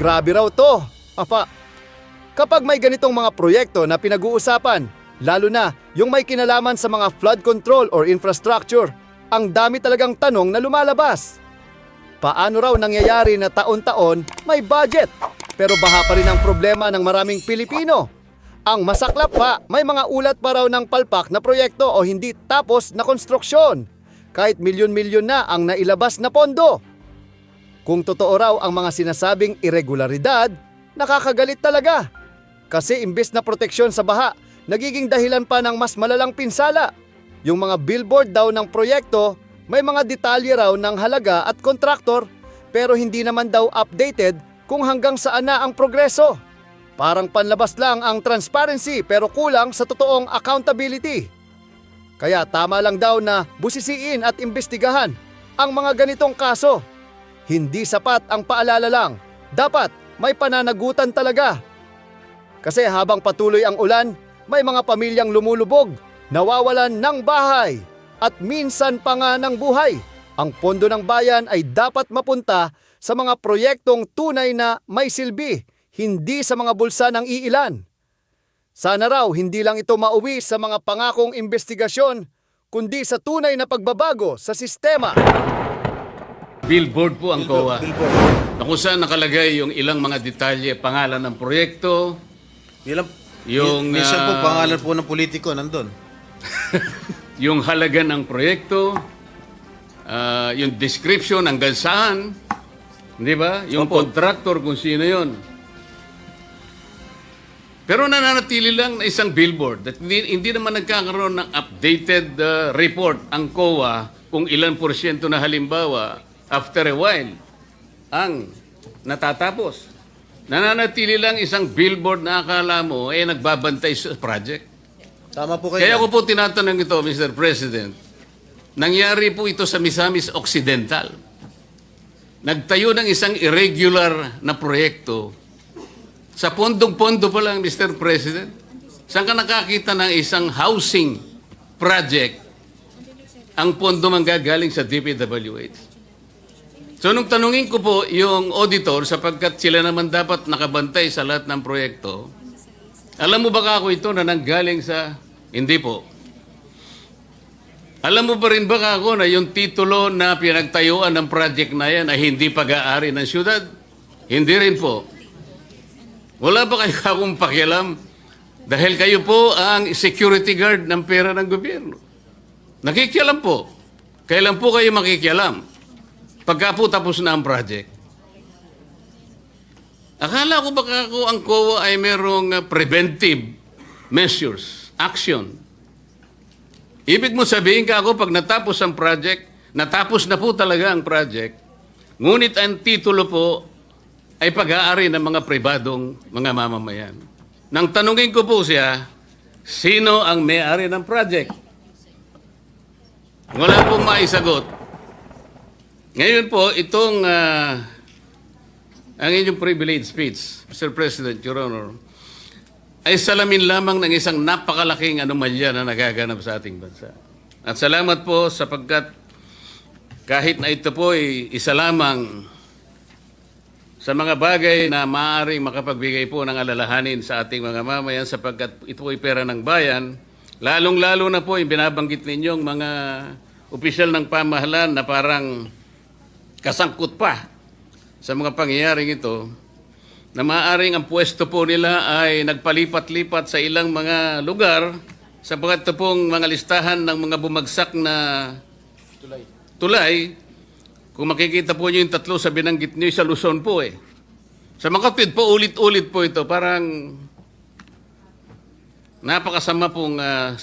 Grabe raw to. Apa, kapag may ganitong mga proyekto na pinag-uusapan, lalo na yung may kinalaman sa mga flood control or infrastructure, ang dami talagang tanong na lumalabas. Paano raw nangyayari na taon-taon may budget, pero baha pa rin ang problema ng maraming Pilipino? Ang masaklap pa, may mga ulat pa raw ng palpak na proyekto o hindi tapos na konstruksyon. Kahit milyon-milyon na ang nailabas na pondo. Kung totoo raw ang mga sinasabing irregularidad, nakakagalit talaga. Kasi imbes na proteksyon sa baha, nagiging dahilan pa ng mas malalang pinsala. Yung mga billboard daw ng proyekto, may mga detalye raw ng halaga at kontraktor, pero hindi naman daw updated kung hanggang saan na ang progreso. Parang panlabas lang ang transparency pero kulang sa totoong accountability. Kaya tama lang daw na busisiin at imbestigahan ang mga ganitong kaso. Hindi sapat ang paalala lang. Dapat may pananagutan talaga. Kasi habang patuloy ang ulan, may mga pamilyang lumulubog, nawawalan ng bahay, at minsan pa nga ng buhay. Ang pondo ng bayan ay dapat mapunta sa mga proyektong tunay na may silbi, hindi sa mga bulsa ng iilan. Sana raw hindi lang ito mauwi sa mga pangakong investigasyon, kundi sa tunay na pagbabago sa sistema. Billboard po ang COA. Billboard. Na kung saan nakalagay yung ilang mga detalye, pangalan ng proyekto, Bilang, Yung, minsan po ah, pangalan po ng politiko nandun. yung halaga ng proyekto, ah, yung description hanggang saan, di ba? Yung Opo. contractor kung sino yon. Pero nananatili lang na isang billboard at hindi, hindi naman nagkakaroon ng updated ah, report ang COA kung ilan porsyento na halimbawa after a while ang natatapos. Nananatili lang isang billboard na akala mo eh nagbabantay sa project. Tama po kayo. Kaya ko po tinatanong ito, Mr. President. Nangyari po ito sa Misamis Occidental. Nagtayo ng isang irregular na proyekto. Sa pondong-pondo pa lang, Mr. President. Saan ka nakakita ng isang housing project ang pondo manggagaling sa DPWH? So nung tanungin ko po yung auditor sapagkat sila naman dapat nakabantay sa lahat ng proyekto, alam mo ba kako ito na nanggaling sa... Hindi po. Alam mo pa rin ba kako na yung titulo na pinagtayuan ng project na yan ay hindi pag-aari ng syudad? Hindi rin po. Wala ba kayo kakong pakialam? Dahil kayo po ang security guard ng pera ng gobyerno. Nakikialam po. Kailan po kayo makikialam? Pagka po tapos na ang project. Akala ko baka ako ang COA ay merong uh, preventive measures, action. Ibig mo sabihin ka ako pag natapos ang project, natapos na po talaga ang project, ngunit ang titulo po ay pag-aari ng mga pribadong mga mamamayan. Nang tanungin ko po siya, sino ang may-ari ng project? Wala pong maisagot. Ngayon po, itong ah, ang inyong privilege speech, Mr. President, Your Honor, ay salamin lamang ng isang napakalaking anomalya na nagaganap sa ating bansa. At salamat po sapagkat kahit na ito po ay isa lamang sa mga bagay na maaaring makapagbigay po ng alalahanin sa ating mga mamayan sapagkat ito ay pera ng bayan, lalong-lalo na po yung binabanggit ninyong mga opisyal ng pamahalaan na parang kasangkot pa sa mga pangyayaring ito na maaaring ang pwesto po nila ay nagpalipat-lipat sa ilang mga lugar sapagkat ito pong mga listahan ng mga bumagsak na tulay. tulay kung makikita po niyo yung tatlo sa binanggit niyo sa Luzon po eh. Sa Makatwid po, ulit-ulit po ito. Parang napakasama pong ah,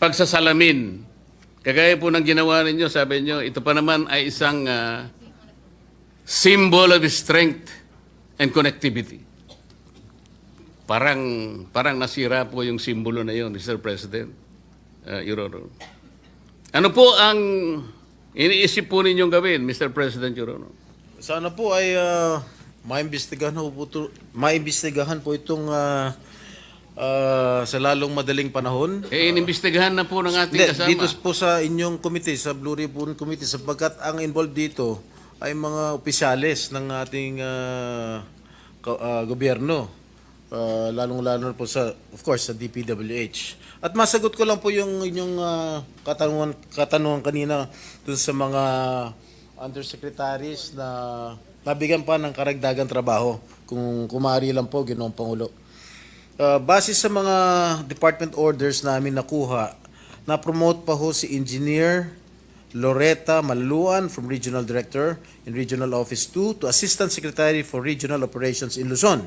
pagsasalamin. Kagaya po ng ginawa ninyo, sabi niyo, ito pa naman ay isang ah, symbol of strength and connectivity. Parang parang nasira po yung simbolo na yun, Mr. President, uh, Your Honor. Ano po ang iniisip po ninyong gawin, Mr. President, Your Honor? Sana po ay ah, maimbestigahan po, po to- maimbestigahan po itong ah, ah, sa lalong madaling panahon. Eh, inimbestigahan na po ng ating kasama. dito po sa inyong committee, sa Blue Ribbon Committee, sapagkat ang involved dito ay mga opisyalis ng ating ka- ah, gobyerno. Ah, lalong-lalo po sa, of course, sa DPWH. At masagot ko lang po yung inyong ah, katanungan, katanungan kanina dun sa mga undersecretaries na nabigyan pa ng karagdagang trabaho kung kumari lang po, Ginoong Pangulo. Uh, base sa mga department orders namin nakuha, na-promote pa ho si Engineer Loretta Maluan from Regional Director in Regional Office 2 to Assistant Secretary for Regional Operations in Luzon.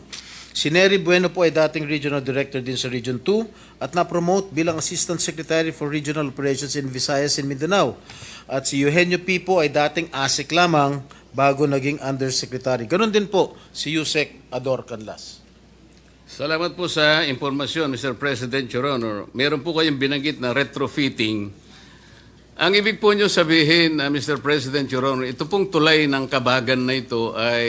Si Nery Bueno po ay dating Regional Director din sa Region 2 at na-promote bilang Assistant Secretary for Regional Operations in Visayas and Mindanao. At si Eugenio P. po ay dating ASIC lamang bago naging Undersecretary. Ganon din po si Yusek Ador Canlas. Salamat po sa impormasyon, Mr. President, Your Honor. Meron po kayong binanggit na retrofitting. Ang ibig po nyo sabihin, uh, Mr. President, Your Honor, ito pong tulay ng kabagan na ito ay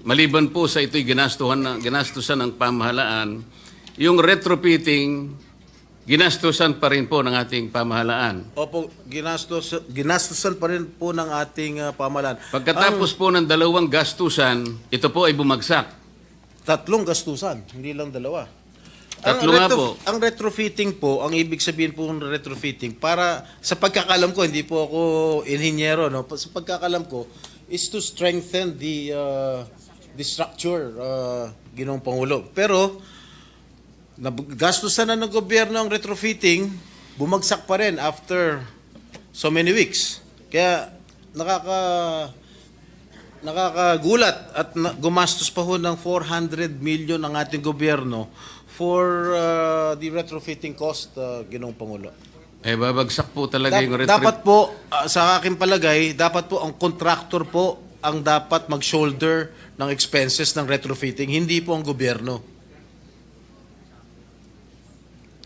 maliban po sa ito'y ginastuhan na, ginastusan ng pamahalaan, yung retrofitting, ginastusan pa rin po ng ating pamahalaan. Opo, ginastos, ginastosan pa rin po ng ating uh, pamahalaan. Pagkatapos po ng dalawang gastusan, ito po ay bumagsak. Tatlong gastusan, hindi lang dalawa. Tatlo nga po. Ang retrofitting po, ang ibig sabihin po ng retrofitting, para sa pagkakalam ko, hindi po ako inhinyero, no? sa pagkakalam ko, is to strengthen the uh, the structure, uh, ginong Pangulo. Pero, gastusan na ng gobyerno ang retrofitting, bumagsak pa rin after so many weeks. Kaya, nakaka nakakagulat at gumastos pa ho ng 400 million ang ating gobyerno for uh, the retrofitting cost, uh, Ginong Pangulo. Eh, babagsak po talaga Dap- yung retro- dapat po, uh, sa aking palagay, dapat po ang contractor po ang dapat mag-shoulder ng expenses ng retrofitting, hindi po ang gobyerno.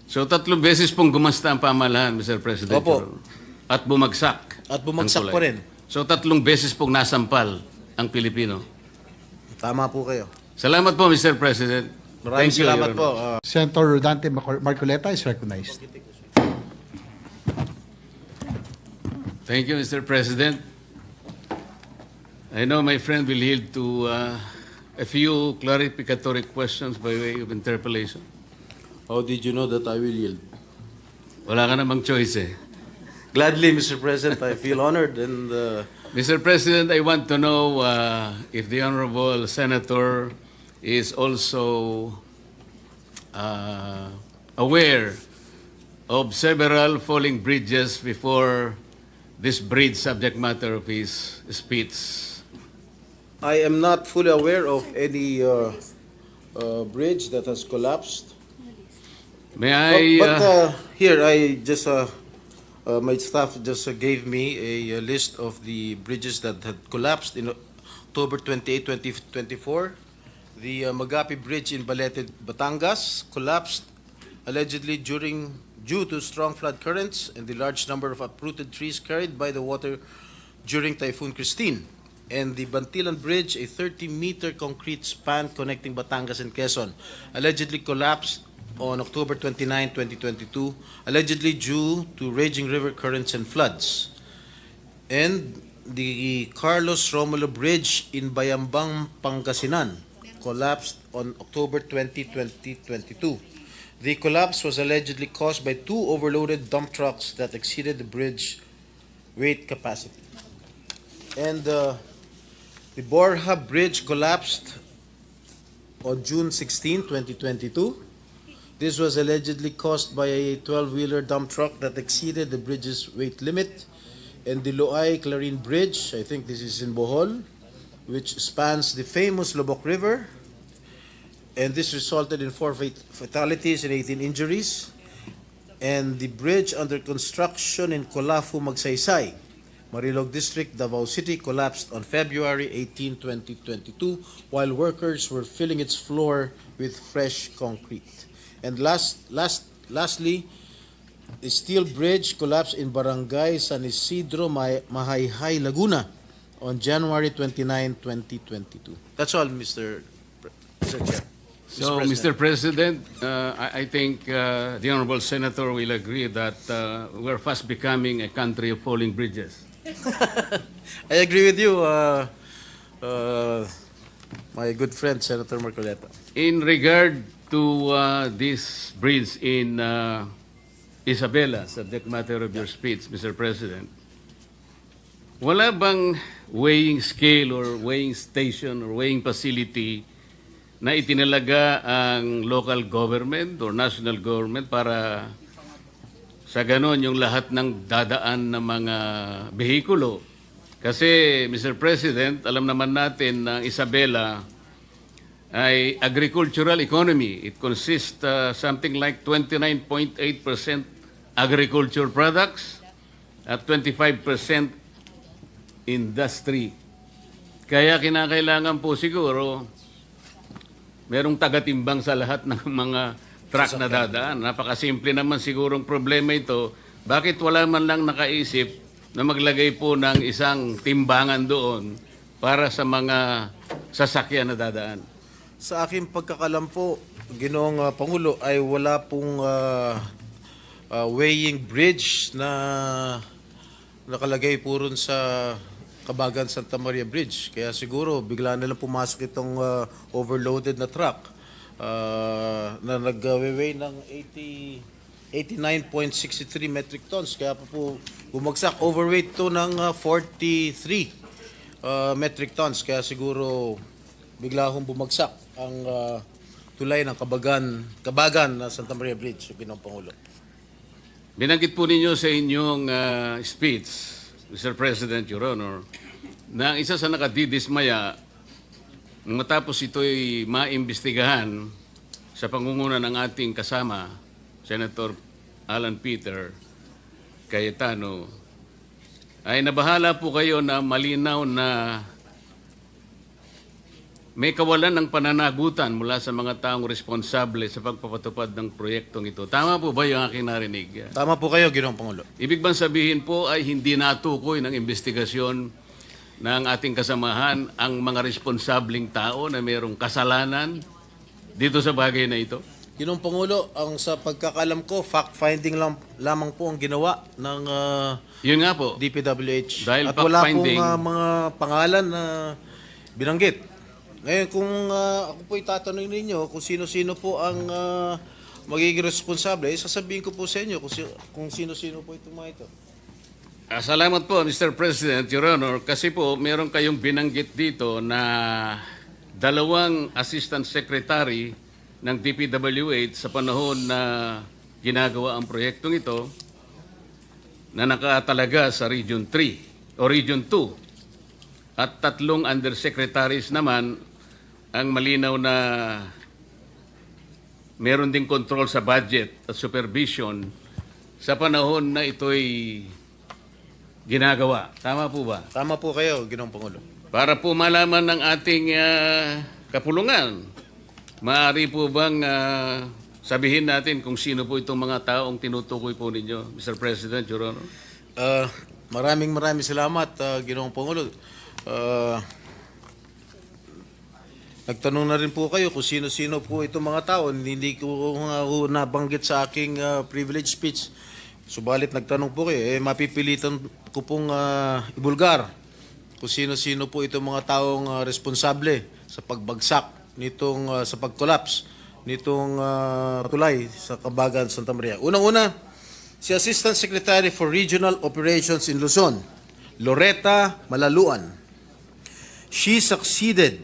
So tatlong beses pong gumasta ang pamahalaan, Mr. President. Opo. At bumagsak. At bumagsak pa rin. So tatlong beses pong nasampal ang Pilipino. Tama po kayo. Salamat po, Mr. President. Maraming Thank you, salamat Your po. Uh, Senator Rodante Marco- Marcoleta is recognized. Thank you, Mr. President. I know my friend will yield to uh, a few clarificatory questions by way of interpellation. how did you know that I will yield? Wala ka namang choice eh. Gladly, Mr. President, I feel honored and uh, Mr. President, I want to know uh, if the Honorable Senator is also uh, aware of several falling bridges before this bridge subject matter of his speech. I am not fully aware of any uh, uh, bridge that has collapsed. May I, but but, uh, uh, here, I just, uh, uh, my staff just uh, gave me a, list of the bridges that had collapsed in October 28, 2024. The uh, Magapi Bridge in Balete, Batangas collapsed allegedly during due to strong flood currents and the large number of uprooted trees carried by the water during Typhoon Christine. And the Bantilan Bridge, a 30-meter concrete span connecting Batangas and Quezon, allegedly collapsed on October 29, 2022, allegedly due to raging river currents and floods. And the Carlos Romulo Bridge in Bayambang, Pangasinan collapsed on October 20, 2022. The collapse was allegedly caused by two overloaded dump trucks that exceeded the bridge weight capacity. And uh, the Borja Bridge collapsed on June 16, 2022. This was allegedly caused by a 12-wheeler dump truck that exceeded the bridge's weight limit. And the Loay Clarin Bridge, I think this is in Bohol, which spans the famous Lobok River. And this resulted in four fatalities and 18 injuries. And the bridge under construction in Colafu, Magsaysay, Marilog District, Davao City collapsed on February 18, 2022, while workers were filling its floor with fresh concrete. And last, last, lastly, the steel bridge collapsed in Barangay San Isidro, Ma- Mahayhay, Laguna on January 29, 2022. That's all, Mr. Pre- Mr. Chair. So, Mr. President, uh, I, I think uh, the Honorable Senator will agree that uh, we're fast becoming a country of falling bridges. I agree with you, uh, uh, my good friend, Senator Marcoleta. In regard to uh, this bridge in uh, Isabela, subject matter of your speech, Mr. President, wala bang weighing scale or weighing station or weighing facility na itinalaga ang local government or national government para sa ganon yung lahat ng dadaan ng mga behikulo. Kasi, Mr. President, alam naman natin na Isabela ay agricultural economy. It consists uh, something like 29.8% agriculture products at 25% industry. Kaya kinakailangan po siguro merong tagatimbang sa lahat ng mga truck na dadaan. Napakasimple naman sigurong problema ito. Bakit wala man lang nakaisip na maglagay po ng isang timbangan doon para sa mga sasakyan na dadaan? Sa aking pagkakalam po, Ginoong ah, Pangulo, ay wala pong ah, ah, weighing bridge na nakalagay po sa Kabagan Santa Maria Bridge. Kaya siguro bigla na lang pumasok itong ah, overloaded na truck ah, na nag-weigh ng 80 89.63 metric tons. Kaya po po bumagsak. Overweight to ng ah, 43 ah, metric tons. Kaya siguro bigla akong bumagsak ang ah, tulay ng Kabagan, Kabagan na Santa Maria Bridge, Ginoong Pangulo. Binanggit po ninyo sa inyong ah, speech, Mr. President, Your Honor, na ang isa sa nakadidismaya matapos ito'y maimbestigahan sa pangunguna ng ating kasama, Senator Alan Peter Cayetano, ay nabahala po kayo na malinaw na may kawalan ng pananagutan mula sa mga taong responsable sa pagpapatupad ng proyektong ito. Tama po ba yung aking narinig? Tama po kayo, Ginoong Pangulo. Ibig bang sabihin po ay hindi natukoy ng investigasyon ng ating kasamahan ang mga responsabling tao na mayroong kasalanan dito sa bagay na ito? Ginoong Pangulo, ang sa pagkakalam ko, fact-finding lang, lamang po ang ginawa ng ah, Yun nga po. DPWH. Dahil At wala pong ah, mga pangalan na binanggit. Ngayon, kung ah, ako po itatanong ninyo kung sino-sino po ang ah, magiging responsable, eh, sasabihin ko po sa inyo kung, si- kung sino-sino po itong mga ito. Ah, salamat po, Mr. President, Your Honor, kasi po meron kayong binanggit dito na dalawang Assistant Secretary ng DPWH sa panahon na ginagawa ang proyektong ito na nakatalaga sa Region 3 o Region 2 at tatlong undersecretaries naman ang malinaw na meron ding control sa budget at supervision sa panahon na ito'y ginagawa. Tama po ba? Tama po kayo, Ginoong Pangulo. Para po malaman ng ating ah, kapulungan, maaari po bang ah, sabihin natin kung sino po itong mga taong tinutukoy po ninyo, Mr. President, Your Honor? Ah, maraming maraming salamat, ah, Ginoong Pangulo. Ah, nagtanong na rin po kayo kung sino-sino po itong mga tao. Hindi ko ho nabanggit sa aking ah, privilege speech. Subalit nagtanong po kayo, eh, mapipilitan ko pong ah, ibulgar kung sino-sino po itong mga taong ah, responsable sa pagbagsak nitong ah, sa pag-collapse nitong ah, tulay sa Kabagan, Santa Maria. Unang-una, si Assistant Secretary for Regional Operations in Luzon, Loretta Malaluan. She succeeded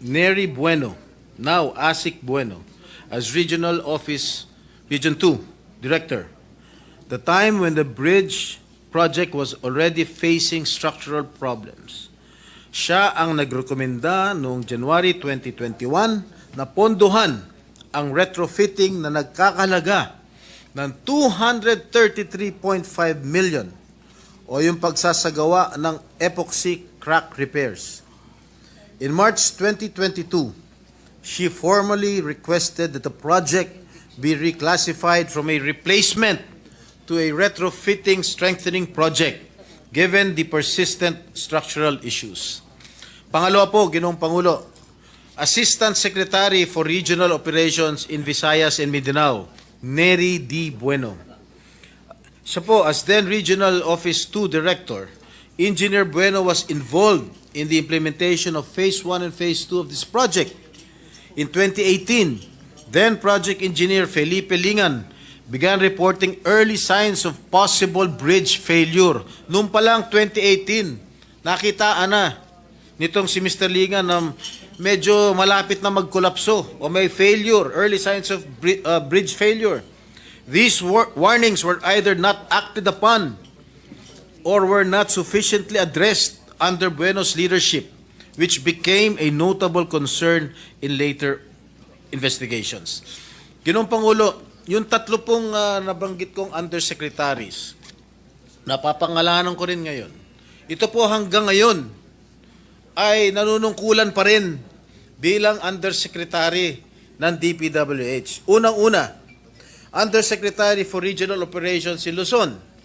Neri Bueno, now Asik Bueno, as Regional Office Region 2 Director. The time when the bridge project was already facing structural problems. Siya ang nagrekomenda noong January 2021 na ponduhan ang retrofitting na nagkakalaga ng 233.5 million o yung pagsasagawa ng epoxy crack repairs. In March 2022, she formally requested that the project be reclassified from a replacement to a retrofitting strengthening project given the persistent structural issues. Pangalawa po, Ginoong Pangulo, Assistant Secretary for Regional Operations in Visayas and Mindanao, Neri D. Bueno. Siya po, as then Regional Office 2 Director, Engineer Bueno was involved in the implementation of Phase 1 and Phase 2 of this project. In 2018, then project engineer Felipe Lingan began reporting early signs of possible bridge failure. Noong pa lang 2018, nakitaan na nitong si Mr. Lingan na medyo malapit na magkolapso o may failure, early signs of uh, bridge failure. These war- warnings were either not acted upon or were not sufficiently addressed under Bueno's leadership, which became a notable concern in later investigations. Ginoong Pangulo, yung tatlo pong ah, nabanggit kong undersecretaries, napapangalanan ko rin ngayon. Ito po hanggang ngayon ay nanunungkulan pa rin bilang undersecretary ng DPWH. Unang-una, Undersecretary for Regional Operations in Luzon,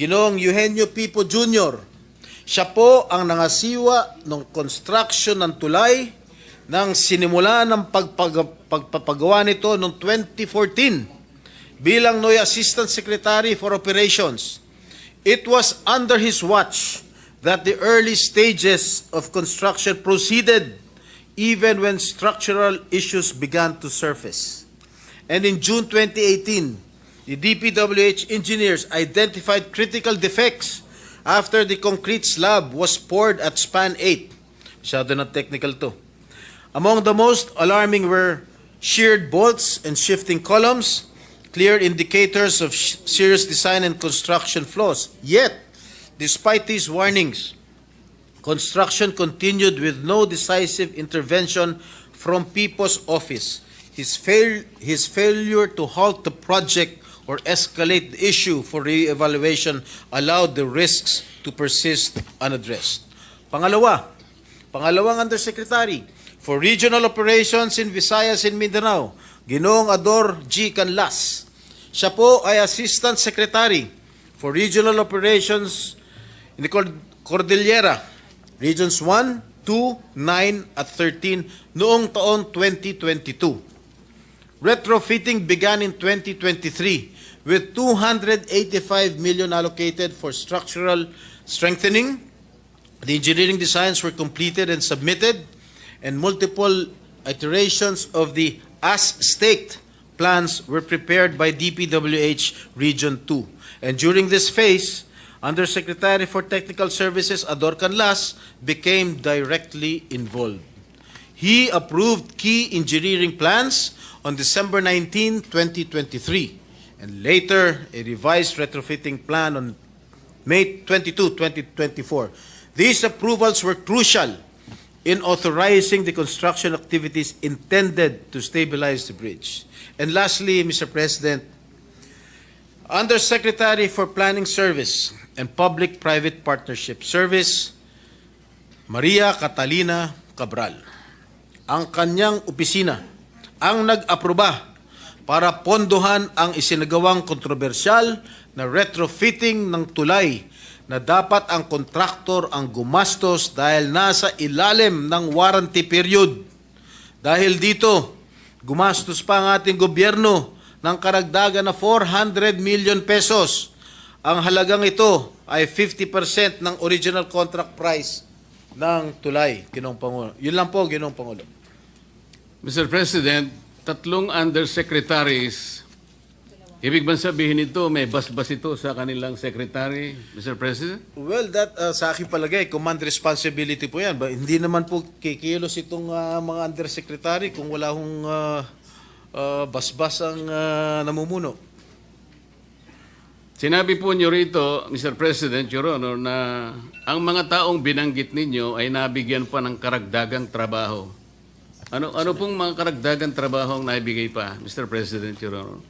Ginoong Eugenio Pipo Jr. Siya po ang nangasiwa ng construction ng tulay nang sinimula ng pagpag- pagpapagawa nito noong 2014 bilang NOY Assistant Secretary for Operations. It was under his watch that the early stages of construction proceeded even when structural issues began to surface. And in June 2018, the DPWH engineers identified critical defects after the concrete slab was poured at span 8. Masyado na technical to. Among the most alarming were sheared bolts and shifting columns, clear indicators of serious design and construction flaws. Yet, despite these warnings, construction continued with no decisive intervention from Pipo's office. His, fail, his failure to halt the project or escalate the issue for re-evaluation allowed the risks to persist unaddressed. Pangalawa, pangalawang undersecretary for regional operations in Visayas and Mindanao, Ginoong Ador G. Canlas. Siya po ay assistant secretary for regional operations in the Cord- Cordillera, Regions 1, 2, 9 at 13 noong taon 2022. Retrofitting began in 2023 with 285 million allocated for structural strengthening. The engineering designs were completed and submitted, and multiple iterations of the as-staked plans were prepared by DPWH Region 2. And during this phase, Undersecretary for Technical Services Ador Canlas became directly involved. He approved key engineering plans on December 19, 2023, and later a revised retrofitting plan on May 22, 2024. These approvals were crucial in authorizing the construction activities intended to stabilize the bridge. And lastly, Mr. President, Undersecretary for Planning Service and Public-Private Partnership Service, Maria Catalina Cabral. Ang kanyang opisina ang nag-aproba para pondohan ang isinagawang kontrobersyal na retrofitting ng tulay na dapat ang kontraktor ang gumastos dahil nasa ilalim ng warranty period. Dahil dito, gumastos pa ang ating gobyerno ng karagdagan na 400 million pesos. Ang halagang ito ay 50% ng original contract price ng tulay, Ginong Pangulo. Yun lang po, Ginong Pangulo. Mr. President, tatlong undersecretaries, ibig bang sabihin ito, may basbas ito sa kanilang secretary, Mr. President? Well, that uh, sa akin palagay, command responsibility po yan. Ba, hindi naman po kikilos itong uh, mga undersecretary kung wala hong uh, uh, basbas ang uh, namumuno. Sinabi po niyo rito, Mr. President, Your Honor, na ang mga taong binanggit ninyo ay nabigyan pa ng karagdagang trabaho. Ano ano pong mga karagdagang trabaho ang naibigay pa, Mr. President, Your Honor?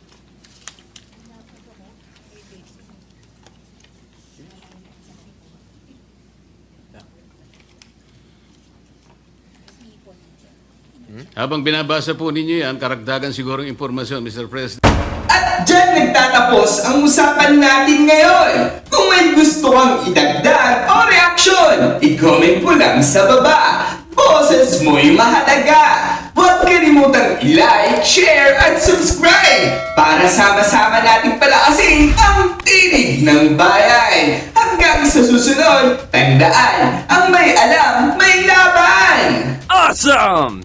Habang binabasa po ninyo yan, karagdagan siguro impormasyon, Mr. President. At dyan nagtatapos ang usapan natin ngayon. Kung may gusto kang idagdag o reaksyon, i-comment mo lang sa baba. Boses mo'y mahalaga. Huwag kalimutang i-like, share, at subscribe para sama-sama nating palakasin ang tinig ng bayan. Hanggang sa susunod, tandaan, ang may alam, may laban! Awesome!